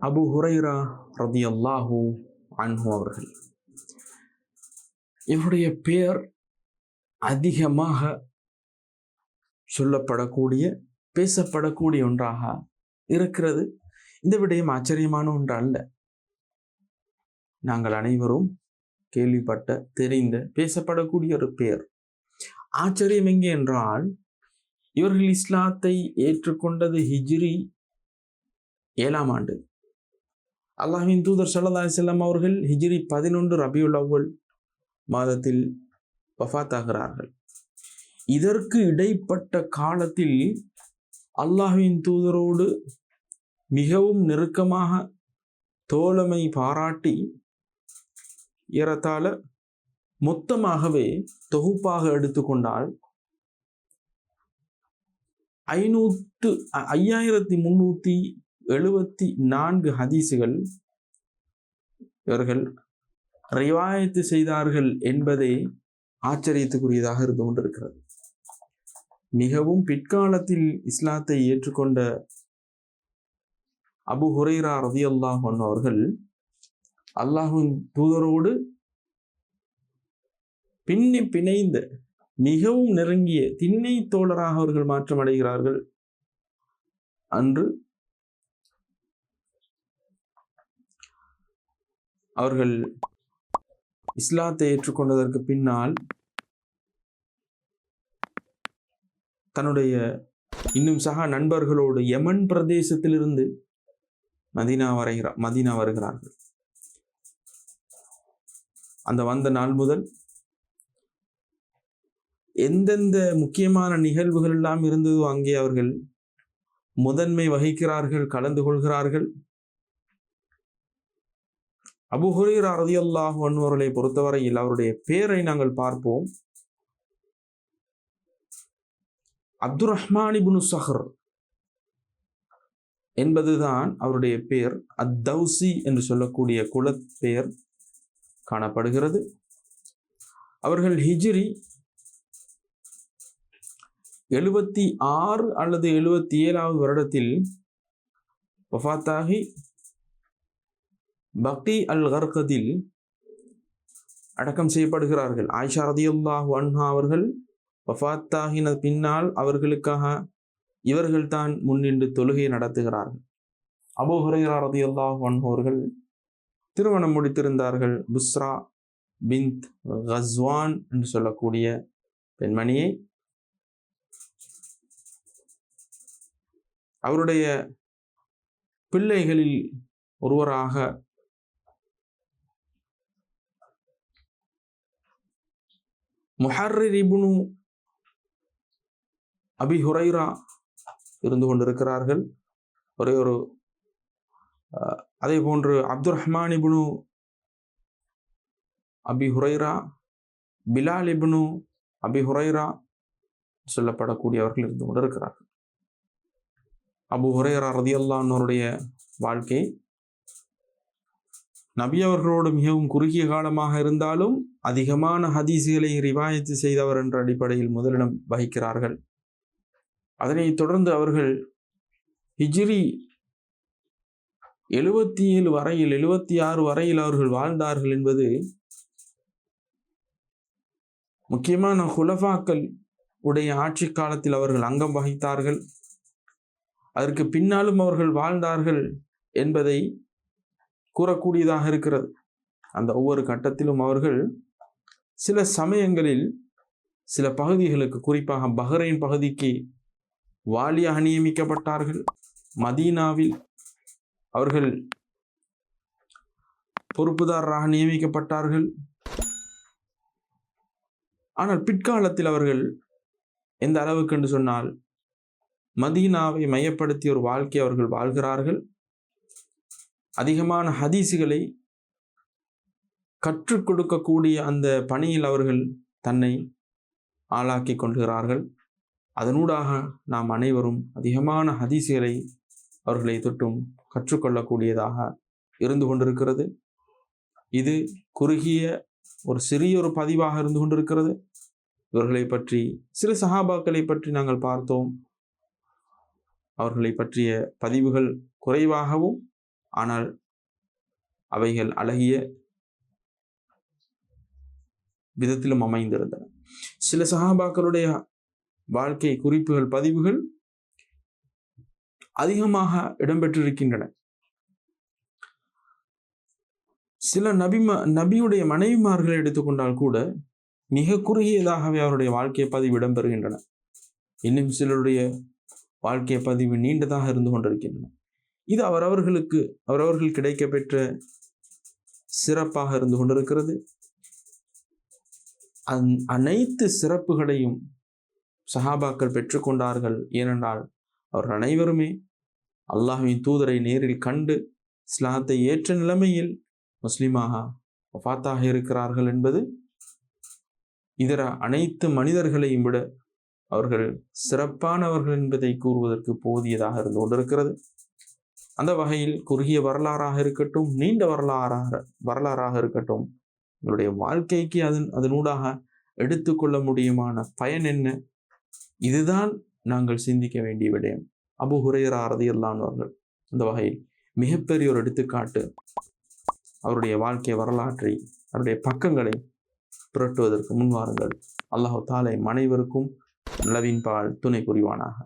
அபு ஹுரைரா ரதி அல்லாஹூ அன்ஹு அவர்கள். இவருடைய பெயர் அதிகமாக சொல்லப்படக்கூடிய பேசப்படக்கூடிய ஒன்றாக இருக்கிறது. இந்த விடயம் ஆச்சரியமான ஒன்று அல்ல. நாங்கள் அனைவரும் கேள்விப்பட்ட தெரிந்த பேசப்படக்கூடிய ஒரு பெயர். ஆச்சரியம் எங்கே என்றால் இவர்கள் இஸ்லாத்தை ஏற்றுக்கொண்டது ஹிஜ்ரி ஏழாம் ஆண்டு. அல்லாஹின் தூதர் சல்லா செல்லம் அவர்கள் ஹிஜ்ரி பதினொன்று ரபியுல் அவ்வல் மாதத்தில் வஃத்தாகிறார்கள். இதற்கு இடைப்பட்ட காலத்தில் அல்லாஹ்வின் தூதரோடு மிகவும் நெருக்கமாக தோழமை பாராட்டி ஏறத்தாழ மொத்தமாகவே தொகுப்பாக எடுத்துக்கொண்டால் ஐநூற்று ஐயாயிரத்தி முன்னூற்றி எழுபத்தி நான்கு ஹதீசுகள் இவர்கள் ரிவாயத்து செய்தார்கள் என்பதே ஆச்சரியத்துக்குரியதாக இருந்து கொண்டிருக்கிறது. மிகவும் பிற்காலத்தில் இஸ்லாத்தை ஏற்றுக்கொண்ட அபு ஹுரைரா ரதி அல்லாஹ் அவர்கள் அல்லாஹின் தூதரோடு பின்னி பிணைந்த மிகவும் நெருங்கிய திண்ணை தோழராக அவர்கள் மாற்றம் அடைகிறார்கள் அன்று அவர்கள் இஸ்லாத்தை ஏற்றுக்கொண்டதற்கு பின்னால் தன்னுடைய இன்னும் சக நண்பர்களோடு யமன் பிரதேசத்திலிருந்து மதீனா வரைகிறார் மதீனா வருகிறார்கள். அந்த வந்த நாள் முதல் எந்தெந்த முக்கியமான நிகழ்வுகள் எல்லாம் இருந்ததோ அங்கே அவர்கள் முதன்மை வகிக்கிறார்கள் கலந்து கொள்கிறார்கள். அபு ஹுரீரா ரதியல்லாஹு அன்வர்களை பொறுத்தவரையில் அவருடைய பெயரை நாங்கள் பார்ப்போம். அப்துல் ரஹ்மான் இபுனு சஹர் என்பதுதான் அவருடைய பெயர் அத்தௌசி என்று சொல்லக்கூடிய குலப்பெயர் காணப்படுகிறது. அவர்கள் ஹிஜ்ரி எழுபத்தி ஆறு அல்லது எழுபத்தி ஏழாவது வருடத்தில் வஃத்தாகி பக்தி அல் கர்கதில் அடக்கம் செய்யப்படுகிறார்கள். ஆயிஷா ரதியுல்லாஹ் வன்ஹா அவர்கள் வஃத்தாகின பின்னால் அவர்களுக்காக இவர்கள்தான் முன்னின்று தொழுகை நடத்துகிறார்கள். அபோ ஹுரைரா ரதியுல்லாஹ் வன்ஹு திருமணம் முடித்திருந்தார்கள். புஸ்ரா பிந்த் கஸ்வான் என்று சொல்லக்கூடிய பெண்மணியை அவருடைய பிள்ளைகளில் ஒருவராக முஹர்ரிர் இபுனு அபி ஹுரைரா இருந்து கொண்டிருக்கிறார்கள். ஒரே ஒரு அதே போன்று அப்துல் ரஹ்மான் இபுனு அபி ஹுரைரா பிலால் இபுனு அபி ஹுரைரா சொல்லப்படக்கூடியவர்கள் இருந்து கொண்டிருக்கிறார்கள். அபு ஹுரைரா ரதியல்லான்னோருடைய வாழ்க்கை நபி அவர்களோடு மிகவும் குறுகிய காலமாக இருந்தாலும் அதிகமான ஹதீஸுகளை ரிவாயத்து செய்தவர் என்ற அடிப்படையில் முதலிடம் வகிக்கிறார்கள். அதனைத் தொடர்ந்து அவர்கள் ஹிஜ்ரி எழுபத்தி ஏழு வரையில் எழுபத்தி ஆறு வரையில் அவர்கள் வாழ்ந்தார்கள் என்பது முக்கியமான ஹுலஃபாக்கள் உடைய ஆட்சி காலத்தில் அவர்கள் அங்கம் வகித்தார்கள். அதற்கு பின்னாலும் அவர்கள் வாழ்ந்தார்கள் என்பதை கூறக்கூடியதாக இருக்கிறது. அந்த ஒவ்வொரு கட்டத்திலும் அவர்கள் சில சமயங்களில் சில பகுதிகளுக்கு குறிப்பாக பஹ்ரைன் பகுதிக்கு வாலியாக நியமிக்கப்பட்டார்கள். மதீனாவில் அவர்கள் பொறுப்புதாரராக நியமிக்கப்பட்டார்கள். ஆனால் பிற்காலத்தில் அவர்கள் எந்த அளவுக்கு என்று சொன்னால் மதீனாவை மையப்படுத்திய ஒரு வாழ்க்கை அவர்கள் வாழ்கிறார்கள். அதிகமான ஹதீஸுகளை கற்றுக் கொடுக்கக்கூடிய அந்த பணியில் அவர்கள் தன்னை ஆளாக்கி கொள்கிறார்கள். அதனூடாக நாம் அனைவரும் அதிகமான ஹதீசுகளை அவர்களை தொட்டும் கற்றுக்கொள்ளக்கூடியதாக இருந்து கொண்டிருக்கிறது. இது குறுகிய ஒரு சிறிய ஒரு பதிவாக இருந்து கொண்டிருக்கிறது. இவர்களை பற்றி சில சஹாபாக்களை பற்றி நாங்கள் பார்த்தோம். அவர்களை பற்றிய பதிவுகள் குறைவாகவும் ஆனால் அவைகள் அழகிய விதத்திலும் அமைந்திருந்தன. சில சஹாபாக்களுடைய வாழ்க்கை குறிப்புகள் பதிவுகள் அதிகமாக இடம்பெற்றிருக்கின்றன. சில நபிம நபியுடைய மனைவிமார்களை எடுத்துக்கொண்டால் கூட மிக குறுகியதாகவே அவருடைய வாழ்க்கை பதிவு இடம்பெறுகின்றன. இன்னும் சிலருடைய வாழ்க்கை பதிவு நீண்டதாக இருந்து கொண்டிருக்கின்றன. இது அவரவர்களுக்கு அவரவர்கள் கிடைக்கப்பெற்ற சிறப்பாக இருந்து கொண்டிருக்கிறது. அந் அனைத்து சிறப்புகளையும் சஹாபாக்கள் பெற்றுக்கொண்டார்கள். ஏனென்றால் அவர்கள் அனைவருமே அல்லாஹின் தூதரை நேரில் கண்டு இஸ்லாத்தை ஏற்ற நிலைமையில் முஸ்லீமாக வஃபாத்தாக இருக்கிறார்கள் என்பது இதர அனைத்து மனிதர்களையும் விட அவர்கள் சிறப்பானவர்கள் என்பதை கூறுவதற்கு போதியதாக இருந்து கொண்டிருக்கிறது. அந்த வகையில் குறுகிய வரலாறாக இருக்கட்டும் நீண்ட வரலாறாக வரலாறாக இருக்கட்டும் உங்களுடைய வாழ்க்கைக்கு அதன் அதனூடாக எடுத்துக்கொள்ள முடியுமான பயன் என்ன? இதுதான் நாங்கள் சிந்திக்க வேண்டிய விடயம். அபு ஹுரையரா ரதியல்லானவர்கள் அந்த வகையில் மிகப்பெரிய ஒரு எடுத்துக்காட்டு. அவருடைய வாழ்க்கை வரலாற்றை அவருடைய பக்கங்களை புரட்டுவதற்கு முன்வாருங்கள் அல்லாஹு தாலை மனைவருக்கும் நலவின் பால் துணை புரிவானாக.